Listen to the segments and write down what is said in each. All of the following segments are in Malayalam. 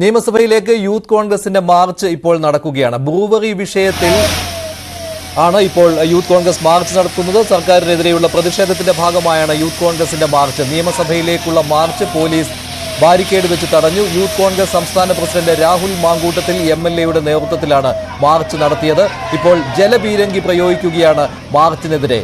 നിയമസഭയിലേക്ക് യൂത്ത് കോൺഗ്രസിന്റെ മാർച്ച് ഇപ്പോൾ നടക്കുകയാണ്. ബ്രൂവറി വിഷയത്തിൽ ആണ് ഇപ്പോൾ യൂത്ത് കോൺഗ്രസ് മാർച്ച് നടത്തുന്നത് സർക്കാരിനെതിരെയുള്ള പ്രതിഷേധത്തിന്റെ ഭാഗമായാണ് യൂത്ത് കോൺഗ്രസിന്റെ മാർച്ച്. നിയമസഭയിലേക്കുള്ള മാർച്ച് പോലീസ് ബാരിക്കേഡ് വെച്ച് തടഞ്ഞു. യൂത്ത് കോൺഗ്രസ് സംസ്ഥാന president Rahul Mamkoottathil M L എയുടെ നേതൃത്വത്തിലാണ് മാർച്ച് നടത്തിയത്. ഇപ്പോൾ ജലപീരങ്കി പ്രയോഗിക്കുകയാണ് മാർച്ചിനെതിരെ.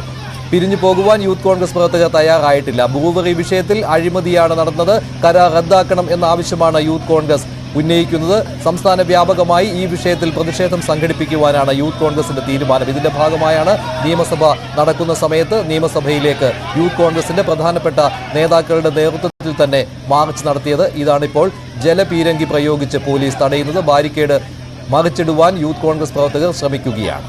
പിരിഞ്ഞു പോകുവാൻ യൂത്ത് കോൺഗ്രസ് പ്രവർത്തകർ തയ്യാറായിട്ടില്ല. ബ്രൂവറി വിഷയത്തിൽ അഴിമതിയാണ് നടന്നത്. കരാർ റദ്ദാക്കണം എന്ന ആവശ്യമാണ് യൂത്ത് കോൺഗ്രസ് ഉന്നയിക്കുന്നത് സംസ്ഥാന വ്യാപകമായി ഈ വിഷയത്തിൽ പ്രതിഷേധം സംഘടിപ്പിക്കുവാനാണ് യൂത്ത് കോൺഗ്രസിന്റെ തീരുമാനം. ഇതിന്റെ ഭാഗമായാണ് നിയമസഭ നടക്കുന്ന സമയത്ത് നിയമസഭയിലേക്ക് യൂത്ത് കോൺഗ്രസിന്റെ പ്രധാനപ്പെട്ട നേതാക്കളുടെ നേതൃത്വത്തിൽ തന്നെ മാർച്ച് നടത്തിയത്. ഇതാണിപ്പോൾ ജലപീരങ്കി പ്രയോഗിച്ച് പോലീസ് തടയുന്നത്. ബാരിക്കേഡ് മറിച്ചിടുവാൻ യൂത്ത് കോൺഗ്രസ് പ്രവർത്തകർ ശ്രമിക്കുകയാണ്.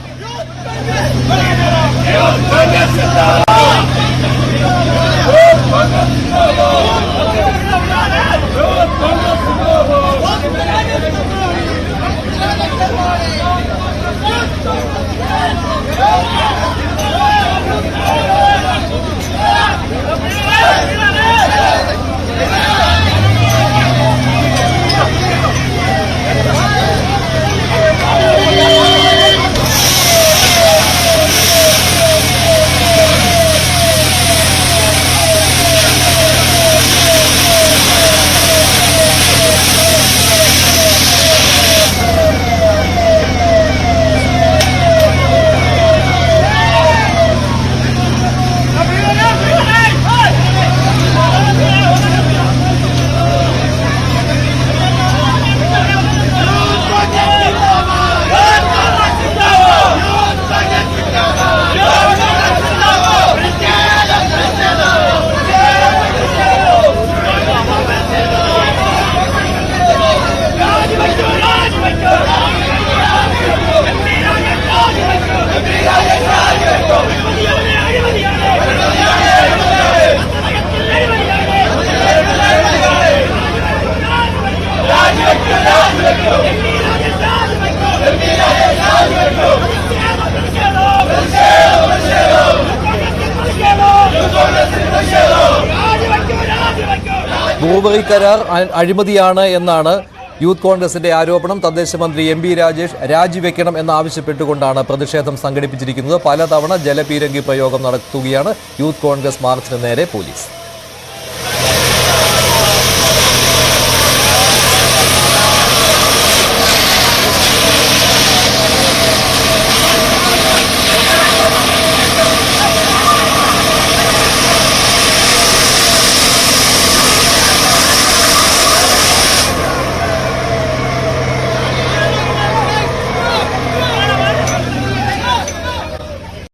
ബ്രൂവറി കരാർ അഴിമതിയാണ് എന്നാണ് യൂത്ത് കോൺഗ്രസിന്റെ ആരോപണം. തദ്ദേശ മന്ത്രി എം ബി രാജേഷ് രാജിവെക്കണം എന്നാവശ്യപ്പെട്ടുകൊണ്ടാണ് പ്രതിഷേധം സംഘടിപ്പിച്ചിരിക്കുന്നത്. പലതവണ ജലപീരങ്കി പ്രയോഗം നടത്തുകയാണ് യൂത്ത് കോൺഗ്രസ് മാർച്ചിന് നേരെ പോലീസ്.